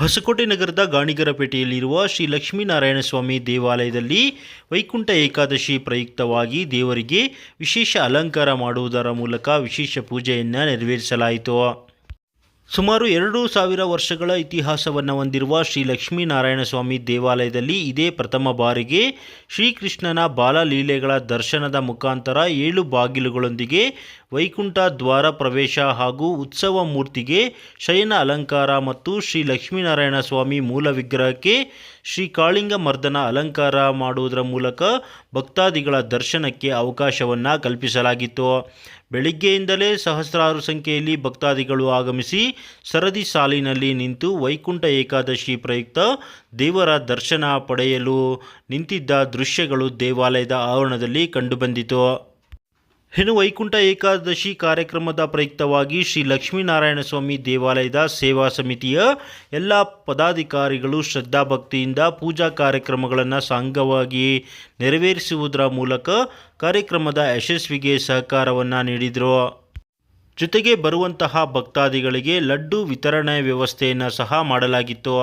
ಹೊಸಕೋಟೆ ನಗರದ ಗಾಣಿಗರಪೇಟೆಯಲ್ಲಿರುವ ಶ್ರೀ ಲಕ್ಷ್ಮೀನಾರಾಯಣ ಸ್ವಾಮಿ ದೇವಾಲಯದಲ್ಲಿ ವೈಕುಂಠ ಏಕಾದಶಿ ಪ್ರಯುಕ್ತವಾಗಿ ದೇವರಿಗೆ ವಿಶೇಷ ಅಲಂಕಾರ ಮಾಡುವುದರ ಮೂಲಕ ವಿಶೇಷ ಪೂಜೆಯನ್ನು ನೆರವೇರಿಸಲಾಯಿತು. ಸುಮಾರು ಎರಡು ಸಾವಿರ ವರ್ಷಗಳ ಇತಿಹಾಸವನ್ನು ಹೊಂದಿರುವ ಶ್ರೀ ಲಕ್ಷ್ಮೀನಾರಾಯಣ ಸ್ವಾಮಿ ದೇವಾಲಯದಲ್ಲಿ ಇದೇ ಪ್ರಥಮ ಬಾರಿಗೆ ಶ್ರೀಕೃಷ್ಣನ ಬಾಲಲೀಲೆಗಳ ದರ್ಶನದ ಮುಖಾಂತರ ಏಳು ಬಾಗಿಲುಗಳೊಂದಿಗೆ ವೈಕುಂಠ ದ್ವಾರ ಪ್ರವೇಶ ಹಾಗೂ ಉತ್ಸವ ಮೂರ್ತಿಗೆ ಶಯನ ಅಲಂಕಾರ ಮತ್ತು ಶ್ರೀ ಲಕ್ಷ್ಮೀನಾರಾಯಣ ಸ್ವಾಮಿ ಮೂಲ ವಿಗ್ರಹಕ್ಕೆ ಶ್ರೀ ಕಾಳಿಂಗ ಮರ್ದನ ಅಲಂಕಾರ ಮಾಡುವುದರ ಮೂಲಕ ಭಕ್ತಾದಿಗಳ ದರ್ಶನಕ್ಕೆ ಅವಕಾಶವನ್ನು ಕಲ್ಪಿಸಲಾಗಿತ್ತು. ಬೆಳಿಗ್ಗೆಯಿಂದಲೇ ಸಹಸ್ರಾರು ಸಂಖ್ಯೆಯಲ್ಲಿ ಭಕ್ತಾದಿಗಳು ಆಗಮಿಸಿ ಸರದಿ ಸಾಲಿನಲ್ಲಿ ನಿಂತು ವೈಕುಂಠ ಏಕಾದಶಿ ಪ್ರಯುಕ್ತ ದೇವರ ದರ್ಶನ ಪಡೆಯಲು ನಿಂತಿದ್ದ ದೃಶ್ಯಗಳು ದೇವಾಲಯದ ಆವರಣದಲ್ಲಿ ಕಂಡುಬಂದಿತು. ಇನ್ನು ವೈಕುಂಠ ಏಕಾದಶಿ ಕಾರ್ಯಕ್ರಮದ ಪ್ರಯುಕ್ತವಾಗಿ ಶ್ರೀ ಲಕ್ಷ್ಮೀನಾರಾಯಣ ಸ್ವಾಮಿ ದೇವಾಲಯದ ಸೇವಾ ಸಮಿತಿಯ ಎಲ್ಲ ಪದಾಧಿಕಾರಿಗಳು ಶ್ರದ್ಧಾಭಕ್ತಿಯಿಂದ ಪೂಜಾ ಕಾರ್ಯಕ್ರಮಗಳನ್ನು ಸಾಂಗವಾಗಿ ನೆರವೇರಿಸುವುದರ ಮೂಲಕ ಕಾರ್ಯಕ್ರಮದ ಯಶಸ್ವಿಗೆ ಸಹಕಾರವನ್ನು ನೀಡಿದರು. ಜೊತೆಗೆ ಬರುವಂತಹ ಭಕ್ತಾದಿಗಳಿಗೆ ಲಡ್ಡು ವಿತರಣೆ ವ್ಯವಸ್ಥೆಯನ್ನು ಸಹ ಮಾಡಲಾಗಿತ್ತು.